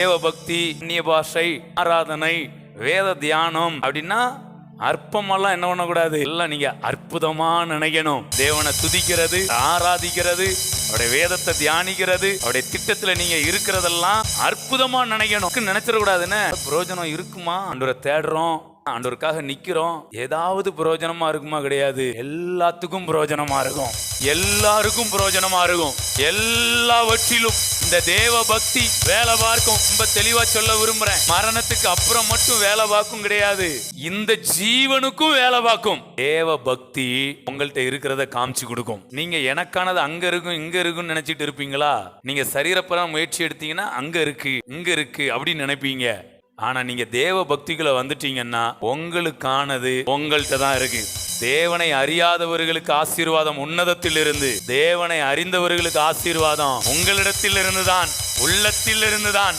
தேவபக்தி அந்நிய பாஷை ஆராதனை வேத தியானம் அப்படின்னா அற்பமெல்லாம் என்ன பண்ணக்கூடாது? எல்லாம் நீங்க அற்புதமா நினைக்கணும். தேவனை துதிக்கிறது ஆராதிக்கிறது அவருடைய வேதத்தை தியானிக்கிறது அவருடைய திட்டத்துல நீங்க இருக்கிறதெல்லாம் அற்புதமா நினைக்கணும். நினைச்சிடக்கூடாதுன்னு பிரயோஜனம் இருக்குமா? அன்றரை தேடுறோம் ஆண்டவருக்காக நிக்கிறோம். ஏதாவது பிரயோஜனமா இருக்குமா? கிடையாது. எல்லாத்துக்கும் பிரயோஜனமா இருக்கும். எல்லாருக்கும் பிரயோஜனமா இருக்கும். எல்லாவற்றிலும் இந்த தேவ பக்தி வேலை பார்க்கும். ரொம்ப தெளிவா சொல்ல விரும்புறேன். மரணத்துக்கு அப்புறம் மட்டும் வேலை பார்க்கும் கிடையாது. இந்த ஜீவனுக்கும் வேலை பார்க்கும். தேவ பக்தி உங்கள்கிட்ட இருக்கிறத காமிச்சு கொடுக்கும். நீங்க எனக்கானது அங்க இருக்கும் இங்க இருக்கும்னு நினைச்சிட்டு இருப்பீங்களா? நீங்க சரீரப்பரம் முயற்சி எடுத்தீங்கன்னா அங்க இருக்கு இங்க இருக்கு அப்படின்னு நினைப்பீங்க. ஆனா நீங்க தேவ பக்திக்குள்ள வந்துட்டீங்கன்னா உங்களுக்கானது உங்கள்கிட்ட தான் இருக்கு. தேவனை அறியாதவர்களுக்கு ஆசீர்வாதம் உன்னதத்தில் இருந்து தேவனை அறிந்தவர்களுக்கு ஆசீர்வாதம் உங்களிடத்தில் இருந்துதான் உள்ளத்தில் இருந்துதான்